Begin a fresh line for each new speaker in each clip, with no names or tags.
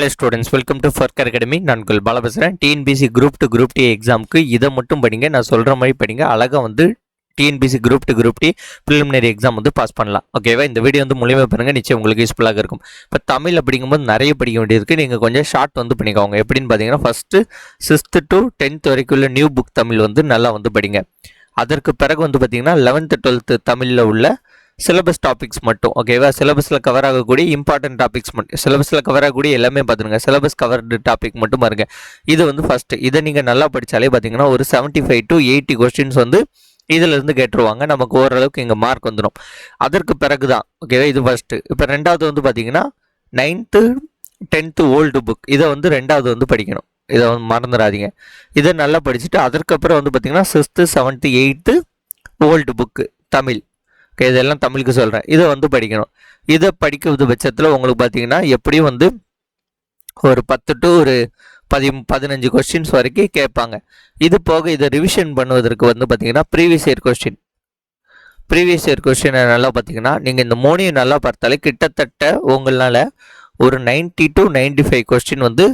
Hello students welcome to ஃபர்க் academy நான் குல் பால பேசுகிறேன் TNPSC group two group D எக்ஸாமுக்கு இதை மட்டும் படிங்க. நான் சொல்கிற மாதிரி படிங்க. அழகாக வந்து TNPSC group two group D preliminary exam வந்து பாஸ் பண்ணலாம். ஓகேவா இந்த வீடியோ வந்து மூலியமாக பாருங்கள் நிச்சயம் உங்களுக்கு யூஸ்ஃபுல்லாக இருக்கும். இப்போ தமிழ் அப்படிங்கும்போது நிறைய படிக்க வேண்டியிருக்கு. நீங்கள் கொஞ்சம் ஷார்ட் வந்து பண்ணிக்கோங்க. எப்படின்னு பார்த்தீங்கன்னா ஃபஸ்ட்டு சிக்ஸ்த்து டு டென்த் வரைக்கும் உள்ள நியூ புக் தமிழ் வந்து நல்லா வந்து படிங்க. அதற்கு பிறகு வந்து பார்த்தீங்கன்னா லெவன்த்து டுவெல்த்து தமிழில் உள்ள சிலபஸ் டாபிக்ஸ் மட்டும் ஓகேவா சிலபஸில் கவர் ஆகக்கூடிய இம்பார்ட்டன்ட் டாபிக்ஸ் மட்டும் சிலபஸில் கவர் ஆகக்கூடிய எல்லாமே பார்த்துருங்க சிலபஸ் கவர்டு டாபிக் மட்டும் பாருங்க. இது வந்து ஃபஸ்ட்டு இதை நீங்கள் நல்லா படித்தாலே பார்த்தீங்கன்னா ஒரு seventy five to eighty questions வந்து இதிலிருந்து கேட்டுருவாங்க. நமக்கு ஓரளவுக்கு இங்கே மார்க் வந்துடும் அதற்கு பிறகு தான் ஓகேவா இது ஃபஸ்ட்டு இப்போ ரெண்டாவது வந்து பார்த்தீங்கன்னா நைன்த்து டென்த்து ஓல்டு புக் இதை வந்து ரெண்டாவது வந்து படிக்கணும். இதை வந்து மறந்துடாதீங்க. இதை நல்லா படிச்சுட்டு அதற்கப்புறம் வந்து பார்த்தீங்கன்னா sixth seventh eighth old book Tamil. இதெல்லாம் தமிழுக்கு சொல்கிறேன் இதை வந்து படிக்கணும். இதை படிக்கிறது பட்சத்தில் உங்களுக்கு பார்த்தீங்கன்னா எப்படியும் வந்து ஒரு பத்து டு ஒரு பதி பதினஞ்சு கொஸ்டின்ஸ் வரைக்கும் கேட்பாங்க. இது போக இதை ரிவிஷன் பண்ணுவதற்கு வந்து பார்த்தீங்கன்னா previous year question previous year கொஸ்டினை நல்லா பார்த்தீங்கன்னா நீங்கள் இந்த மூணையும் நல்லா பார்த்தாலே கிட்டத்தட்ட உங்களால் ஒரு 90 டு 95 ஃபைவ் கொஸ்டின் வந்து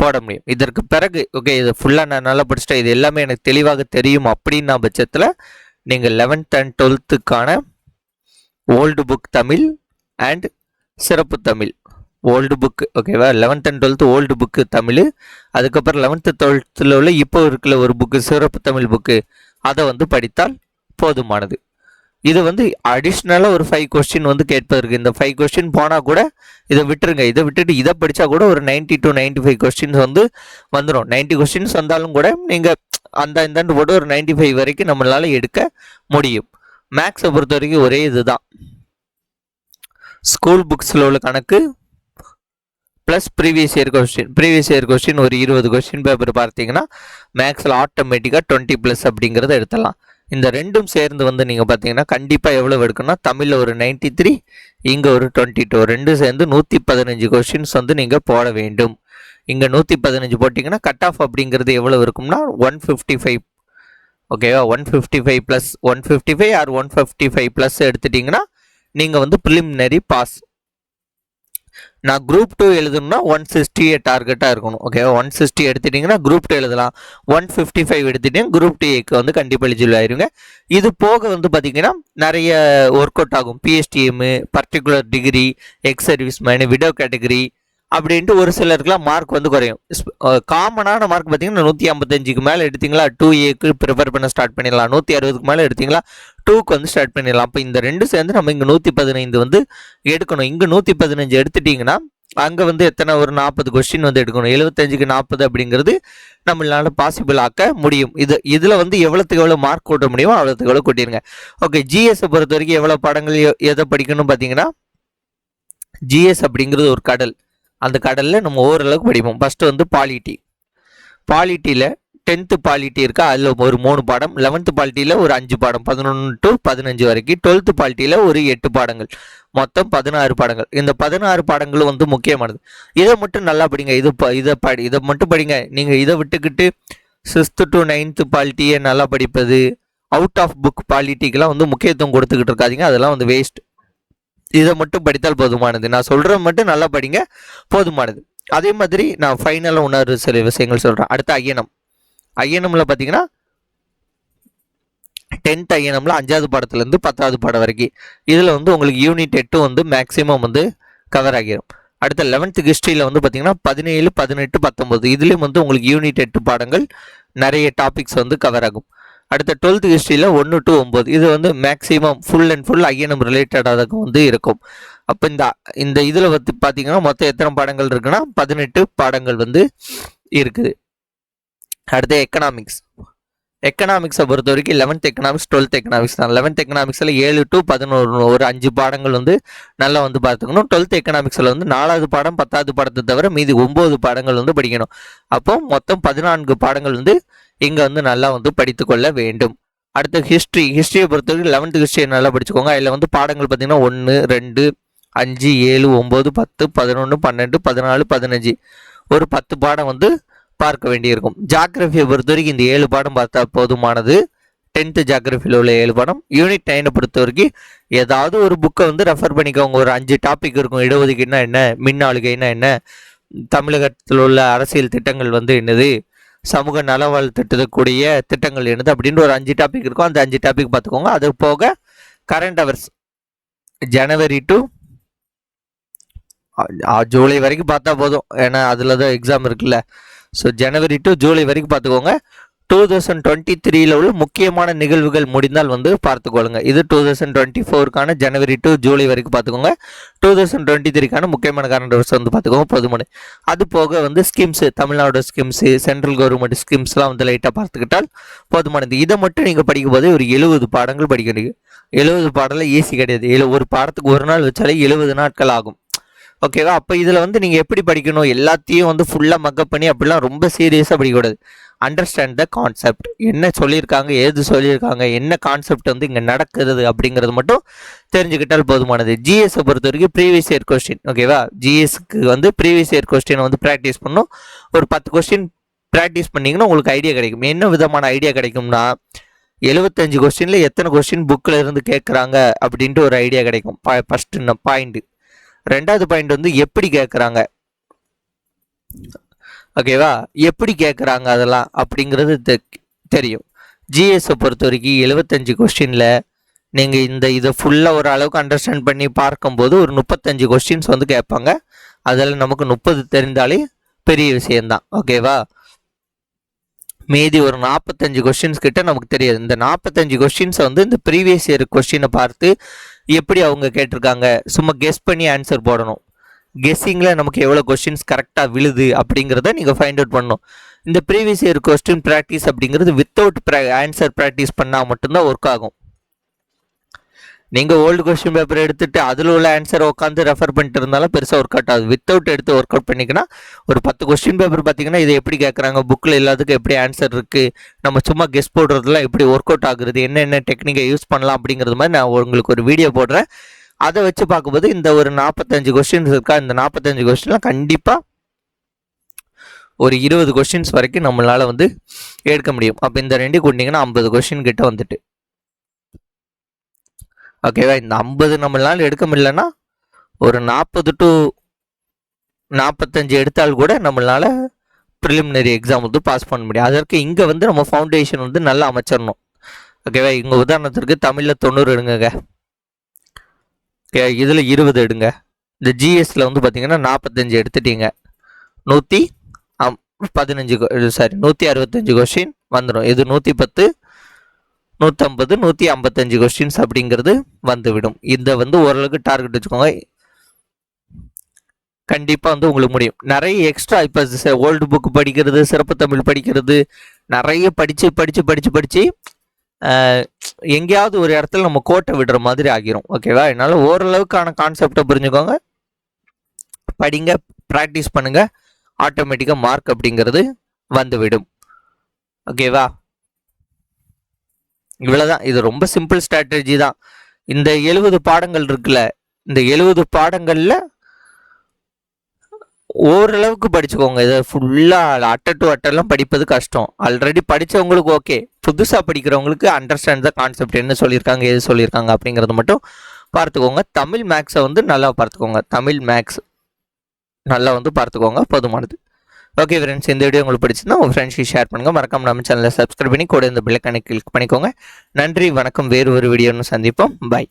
போட முடியும். இதற்கு பிறகு ஓகே இது ஃபுல்லாக நான் நல்லா படிச்சுட்டேன். இது எல்லாமே எனக்கு தெளிவாக தெரியும் அப்படின்னா பட்சத்தில் நீங்கள் லெவன்த் அண்ட் டுவெல்த்துக்கான ஓல்டு புக் தமிழ் அண்ட் சிறப்பு தமிழ். ஓல்டு புக் ஓகேவா eleventh and twelfth old book Tamil அதுக்கப்புறம் லெவன்த்து டுவெல்த்தில் உள்ள இப்போ இருக்கிற ஒரு புக்கு சிறப்பு தமிழ் புக்கு அதை வந்து படித்தால் போதுமானது. இது வந்து அடிஷ்னலாக ஒரு ஃபைவ் கொஸ்டின் வந்து கேட்பதற்கு. இந்த ஃபைவ் கொஸ்டின் போனால் கூட இதை விட்டுருங்க. இதை விட்டுட்டு இதை படித்தா கூட ஒரு 90 டு 95 ஃபைவ் கொஸ்டின்ஸ் வந்து வந்துடும் 90 கொஸ்டின்ஸ் வந்தாலும் கூட நீங்கள் அந்த இந்தாண்டு போட்டு ஒரு 95 ஃபைவ் வரைக்கும் நம்மளால் எடுக்க முடியும். மேக்ஸை பொறுத்த வரைக்கும் ஒரே இதுதான். ஸ்கூல் புக்ஸில் உள்ள கணக்கு plus previous year question previous year question ஒரு இருபது கொஸ்டின் பேப்பர் பார்த்தீங்கன்னா மேக்ஸில் ஆட்டோமேட்டிக்காக டுவெண்ட்டி ப்ளஸ் அப்படிங்கிறத எடுத்துடலாம். இந்த ரெண்டும் சேர்ந்து வந்து நீங்கள் பார்த்தீங்கன்னா கண்டிப்பாக எவ்வளோ எடுக்கணும்னா தமிழில் ஒரு 93 த்ரீ இங்கே ஒரு டுவெண்ட்டி டூ ரெண்டும் சேர்ந்து நூற்றி பதினஞ்சு கொஸ்டின்ஸ் வந்து நீங்கள் போட வேண்டும். இங்கே நூற்றி பதினஞ்சு போட்டிங்கன்னா கட் ஆஃப் அப்படிங்கிறது எவ்வளோ இருக்கும்னா ஒன் ஃபிஃப்டி ஃபைவ் ஓகேவா one fifty five plus one fifty five or one fifty five plus எடுத்துட்டிங்கன்னா நீங்கள் வந்து ப்ரிலிமினரி பாஸ் நான் குரூப் டூ எழுதணும்னா ஒன் சிக்ஸ்டி டார்கெட்டாக இருக்கணும். ஓகேவா ஒன் சிக்ஸ்டி எடுத்துட்டிங்கன்னா குரூப் டூ எழுதலாம். ஒன் ஃபிஃப்டி ஃபைவ் எடுத்துட்டீங்க குரூப் டூக்கு வந்து கண்டிப்பாக எலிஜிபிள் ஆயிருங்க. இது போக வந்து பார்த்தீங்கன்னா நிறைய ஒர்க் அவுட் ஆகும் PSTM particular degree ex service menu widow category அப்படின்ட்டு ஒரு சிலருக்குலாம் மார்க் வந்து குறையும். காமனான மார்க் பார்த்தீங்கன்னா நூற்றி ஐம்பத்தஞ்சுக்கு மேலே எடுத்தீங்களா? டூ ஏக்கு ப்ரிப்பேர் பண்ண ஸ்டார்ட் பண்ணிடலாம். நூற்றி அறுபதுக்கு மேலே எடுத்தீங்களா? டூக்கு வந்து ஸ்டார்ட் பண்ணிடலாம். அப்போ இந்த ரெண்டு சேர்ந்து நம்ம இங்கே நூற்றி பதினைந்து வந்து எடுக்கணும். இங்கே நூற்றி பதினஞ்சு எடுத்துட்டிங்கன்னா அங்கே வந்து எத்தனை? ஒரு நாற்பது கொஸ்டின் வந்து எடுக்கணும். எழுபத்தஞ்சுக்கு நாற்பது அப்படிங்கிறது நம்மளால பாசிபிள் ஆக்க முடியும். இது இதில் வந்து எவ்வளோத்துக்கு எவ்வளோ மார்க் கூட்ட முடியுமோ அவ்வளோத்துக்கு எவ்வளோ கூட்டிருங்க. ஓகே ஜிஎஸை பொறுத்த வரைக்கும் எவ்வளோ படங்கள் எதை படிக்கணும் பார்த்தீங்கன்னா ஜிஎஸ் அப்படிங்கிறது ஒரு கடல். அந்த கடலில் நம்ம ஓரளவுக்கு படிப்போம். ஃபஸ்ட்டு வந்து பாலிட்டி பாலிட்டியில் டென்த்து பாலிட்டி இருக்கா? அதில் ஒரு மூணு பாடம். லெவன்த்து பாலிட்டியில் ஒரு அஞ்சு பாடம். பதினொன்று டு பதினஞ்சு வரைக்கும். டுவெல்த்து பாலிட்டியில் ஒரு எட்டு பாடங்கள். மொத்தம் பதினாறு பாடங்கள். இந்த பதினாறு பாடங்களும் வந்து முக்கியமானது. இதை மட்டும் நல்லா படிங்க. இது ப- இதை படி இதை மட்டும் படிங்க. நீங்கள் இதை விட்டுக்கிட்டு சிக்ஸ்த்து டு நைன்த்து பாலிட்டியை நல்லா படிப்பது அவுட் ஆஃப் புக் பாலிட்டிக்கெலாம் வந்து முக்கியத்துவம் கொடுத்துக்கிட்டு இருக்காதிங்க. அதெல்லாம் வந்து வேஸ்ட் இதை மட்டும் படித்தால் போதுமானது. நான் சொல்கிறது மட்டும் நல்லா படிங்க போதுமானது. அதே மாதிரி நான் ஃபைனலாக இன்னொரு சில விஷயங்கள் சொல்கிறேன் அடுத்து ஐயனம். ஐயனமில் பார்த்தீங்கன்னா டென்த் ஐயனமில் அஞ்சாவது பாடத்துலேருந்து பத்தாவது பாடம் வரைக்கும். இதில் வந்து உங்களுக்கு யூனிட் எட்டு வந்து மேக்ஸிமம் வந்து கவர் ஆகிடும் அடுத்த லெவன்த்து ஹிஸ்ட்ரியில் வந்து பார்த்தீங்கன்னா பதினேழு பதினெட்டு பத்தொம்பது இதுலேயும் வந்து உங்களுக்கு யூனிட் எட்டு பாடங்கள் நிறைய டாபிக்ஸ் வந்து கவர் ஆகும். அடுத்த டுவெல்த் ஹிஸ்ட்ரியில் ஒன்று டு ஒம்பது இது வந்து maximum full and full INM ரிலேட்டடாக வந்து இருக்கும். அப்போ இந்த இந்த இதில் வந்து பார்த்தீங்கன்னா மொத்தம் எத்தனை பாடங்கள் இருக்குன்னா பதினெட்டு பாடங்கள் வந்து இருக்குது. அடுத்து எக்கனாமிக்ஸ் எக்கனாமிக்ஸை பொறுத்த வரைக்கும் லெவன்த் எக்கனாமிக்ஸ் டுவெல்த் எக்கனாமிக்ஸ் தான் லெவன்த் எக்கனாமிக்ஸில் ஏழு டு பதினோரு ஒரு அஞ்சு பாடங்கள் வந்து நல்லா வந்து பார்த்துக்கணும். டுவெல்த் எக்கனாமிக்ஸில் வந்து நாலாவது பாடம் பத்தாவது பாடத்தை தவிர மீதி ஒம்பது பாடங்கள் வந்து படிக்கணும். அப்போ மொத்தம் பதினான்கு பாடங்கள் வந்து இங்கே வந்து நல்லா வந்து படித்துக்கொள்ள வேண்டும். அடுத்து ஹிஸ்ட்ரி ஹிஸ்ட்ரியை பொறுத்தவரைக்கும் லெவன்த்து ஹிஸ்ட்ரியை நல்லா படிச்சுக்கோங்க. அதில் வந்து பாடங்கள் பார்த்தீங்கன்னா ஒன்று ரெண்டு அஞ்சு ஏழு ஒம்பது பத்து பதினொன்று பன்னெண்டு பதினாலு பதினஞ்சு. ஒரு பத்து பாடம் வந்து பார்க்க வேண்டியிருக்கும். ஜாகிரஃபியை பொறுத்த வரைக்கும் இந்த ஏழு பாடம் பார்த்தா போதுமானது. டென்த்து ஜாகிரஃபியில் உள்ள ஏழு பாடம். யூனிட் நைனை பொறுத்த வரைக்கும் ஏதாவது ஒரு புக்கை வந்து ரெஃபர் பண்ணிக்கோங்க. ஒரு அஞ்சு டாபிக் இருக்கும். இடஒதுக்கீடுனா என்ன? மின் ஆளுகைனா என்ன? தமிழகத்தில் உள்ள அரசியல் திட்டங்கள் வந்து என்னது? சமூக நலவாழ் திட்டக்கூடிய திட்டங்கள் என்னது அப்படின்ற ஒரு அஞ்சு டாபிக் இருக்கும். அந்த அஞ்சு டாபிக் பார்த்துக்கோங்க. அது போக current affairs January to July வரைக்கும் பார்த்தா போதும். ஏன்னா அதில் தான் எக்ஸாம் இருக்குல்ல. ஸோ ஜனவரி டு ஜூலை வரைக்கும் பார்த்துக்கோங்க. டூ தௌசண்ட் டுவெண்ட்டி த்ரீயில் உள்ள முக்கியமான நிகழ்வுகள் முடிந்தால் வந்து பார்த்துக்கொள்ளுங்க. இது டூ தௌசண்ட் டுவெண்ட்டி ஃபோருக்கான ஜனவரி டு ஜூலை வரைக்கும் பார்த்துக்கோங்க. டூ தௌசண்ட் டுவெண்ட்டி த்ரீக்கான முக்கியமான கரண்ட் வந்து பார்த்துக்கோங்க போதுமான. அது போக வந்து schemes Tamil Nadu schemes central government ஸ்கீம்ஸ்லாம் வந்து லைட்டாக பார்த்துக்கிட்டால் போதுமானது. இதை மட்டும் நீங்கள் படிக்கும்போது ஒரு எழுபது பாடங்கள் படிக்கிறீங்க. எழுபது பாடலாம் ஈஸி கிடையாது. எழு ஒரு பாடத்துக்கு ஒரு நாள் வச்சாலே எழுபது நாட்கள் ஆகும். ஓகேவா? அப்போ இதில் வந்து நீங்கள் எப்படி படிக்கணும்? எல்லாத்தையும் வந்து ஃபுல்லாக மக்கப் பண்ணி அப்படிலாம் ரொம்ப சீரியஸாக படிக்கக்கூடாது. அண்டர்ஸ்டாண்ட் த கான்செப்ட் என்ன சொல்லியிருக்காங்க ஏது சொல்லியிருக்காங்க என்ன கான்செப்ட் வந்து இங்கே நடக்குது அப்படிங்கிறது மட்டும் தெரிஞ்சுக்கிட்டால் போதுமானது. ஜிஎஸை பொறுத்த வரைக்கும் ப்ரீவியஸ் இயர் கொஸ்டின் ஓகேவா ஜிஎஸ்க்கு வந்து ப்ரீவியஸ் இயர் கொஸ்டினை வந்து ப்ராக்டிஸ் பண்ணும். ஒரு பத்து கொஸ்டின் ப்ராக்டிஸ் பண்ணிங்கன்னா உங்களுக்கு ஐடியா கிடைக்கும். என்ன விதமான ஐடியா கிடைக்கும்னா எழுபத்தஞ்சு கொஸ்டினில் எத்தனை கொஸ்டின் புக்கில் இருந்து கேட்குறாங்க அப்படின்ட்டு ஒரு ஐடியா கிடைக்கும். ஃபஸ்ட்டு பாயிண்ட் ரெண்டாவது பாயிண்ட் வந்து எப்படி கேட்குறாங்க? ஓகேவா எப்படி கேட்குறாங்க அதெல்லாம் அப்படிங்கிறது தெ- தெரியும். ஜிஎஸை பொறுத்த வரைக்கும் எழுபத்தஞ்சு கொஸ்டினில் நீங்கள் இந்த இதை ஃபுல்லாக ஒரு அளவுக்கு அண்டர்ஸ்டாண்ட் பண்ணி பார்க்கும்போது ஒரு முப்பத்தஞ்சு கொஸ்டின்ஸ் வந்து கேட்பாங்க. அதில் நமக்கு முப்பது தெரிந்தாலே பெரிய விஷயந்தான் ஓகேவா மீதி ஒரு நாற்பத்தஞ்சு கொஸ்டின்ஸ் கிட்ட நமக்கு தெரியாது. இந்த நாற்பத்தஞ்சு கொஸ்டின்ஸை வந்து இந்த ப்ரீவியஸ் இயர் கொஸ்டினை பார்த்து எப்படி அவங்க கேட்டிருக்காங்க சும்மா கெஸ் பண்ணி ஆன்சர் போடணும். கெஸ்ஸிங்கில் நமக்கு எவ்வளோ கொஸ்டின்ஸ் கரெக்டாக விழுது அப்படிங்கிறத நீங்கள் ஃபைண்ட் அவுட் பண்ணணும். இந்த ப்ரீவியஸ் இயர் கொஸ்டின் ப்ராக்டிஸ் அப்படிங்கிறது வித்தவுட் ப்ரா ஆன்சர் ப்ராக்டிஸ் பண்ணால் மட்டும்தான் ஒர்க் ஆகும். நீங்கள் ஓல்டு கொஸ்டின் பேப்பர் எடுத்துகிட்டு அதில் உள்ள ஆன்சரை உட்காந்து ரெஃபர் பண்ணிட்டு இருந்தாலும் பெருசாக ஒர்க் அவுட் ஆகுது. வித்தவுட் எடுத்து ஒர்க் அவுட் பண்ணிக்கினா ஒரு பத்து கொஸ்டின் பேப்பர் பார்த்தீங்கன்னா இதை எப்படி கேட்குறாங்க புக்கில் எல்லாத்துக்கும் எப்படி ஆன்சர் இருக்குது நம்ம சும்மா கெஸ் போடுறதுலாம் எப்படி ஒர்க் அவுட் ஆகுறது? என்னென்ன டெக்னிக்கை யூஸ் பண்ணலாம் அப்படிங்கிறது மாதிரி நான் உங்களுக்கு ஒரு வீடியோ போடுறேன். அதை வச்சு பார்க்கும்போது இந்த ஒரு நாற்பத்தஞ்சு கொஸ்டின்ஸ் இருக்கா? இந்த நாற்பத்தஞ்சு கொஸ்டின்லாம் கண்டிப்பாக ஒரு இருபது கொஸ்டின்ஸ் வரைக்கும் நம்மளால் வந்து எடுக்க முடியும். அப்போ இந்த ரெண்டு கூட்டிங்கன்னா ஐம்பது கொஸ்டின் கிட்ட வந்துட்டு. ஓகேவா இந்த ஐம்பது நம்மளால் எடுக்க முடியலன்னா ஒரு நாற்பது டு நாற்பத்தஞ்சு எடுத்தால் கூட நம்மளால ப்ரிலிமினரி எக்ஸாம் வந்து பாஸ் பண்ண முடியும். அதற்கு இங்கே வந்து நம்ம ஃபவுண்டேஷன் வந்து நல்லா அமைச்சிடணும். ஓகேவா இங்கே உதாரணத்திற்கு தமிழில் தொண்ணூறு எடுங்க இதில் இருபது எடுங்க. இந்த ஜிஎஸ்டியில் வந்து பார்த்தீங்கன்னா நாற்பத்தஞ்சு எடுத்துட்டீங்க. நூற்றி அம் பதினஞ்சு சாரி நூற்றி அறுபத்தஞ்சு கொஸ்டின் வந்துடும் இது நூற்றி பத்து நூற்றம்பது நூற்றி ஐம்பத்தஞ்சு கொஸ்டின்ஸ் அப்படிங்கிறது வந்துவிடும். இதை வந்து ஓரளவுக்கு டார்கெட் வச்சுக்கோங்க. கண்டிப்பாக வந்து உங்களுக்கு முடியும். நிறைய எக்ஸ்ட்ரா இப்போ ஓல்டு புக்கு படிக்கிறது சிறப்பு தமிழ் படிக்கிறது நிறைய படித்து படித்து படித்து படித்து எங்கேயாவது ஒரு இடத்துல நம்ம கோட்டை விடுற மாதிரி ஆகிரும். ஓகேவா என்னால் ஓரளவுக்கான கான்செப்டை புரிஞ்சுக்கோங்க. படிங்க ப்ராக்டிஸ் பண்ணுங்க. ஆட்டோமேட்டிக்காக மார்க் அப்படிங்கிறது வந்துவிடும். ஓகேவா இவ்வளோதான் இது ரொம்ப சிம்பிள் ஸ்ட்ராட்டஜி தான். இந்த எழுபது பாடங்கள் இருக்குல்ல இந்த எழுபது பாடங்களில் ஓரளவுக்கு படிச்சுக்கோங்க. இதை ஃபுல்லாக அட்ட டு அட்டெல்லாம் படிப்பது கஷ்டம். ஆல்ரெடி படித்தவங்களுக்கு ஓகே புதுசாக படிக்கிறவங்களுக்கு அண்டர்ஸ்டாண்ட் த கான்செப்ட் என்ன சொல்லியிருக்காங்க எது சொல்லியிருக்காங்க அப்படிங்கிறது மட்டும் பார்த்துக்கோங்க. தமிழ் மேக்ஸை வந்து நல்லா பார்த்துக்கோங்க. தமிழ் மேக்ஸ் நல்லா வந்து பார்த்துக்கோங்க. போதுமானது. ஓகே ஃப்ரெண்ட்ஸ் இந்த வீடியோ உங்களுக்கு பிடிச்சிருந்தா உங்கள் ஃப்ரெண்ட்ஸ்க்கு ஷேர் பண்ணுங்கள் மறக்காம நம்ம சேனலை சப்ஸ்கிரைப் பண்ணி கூட இந்த பில்லைக்கான கிளிக் பண்ணிக்கோங்க. நன்றி வணக்கம். வேறு ஒரு வீடியோன்னு சந்திப்போம். பை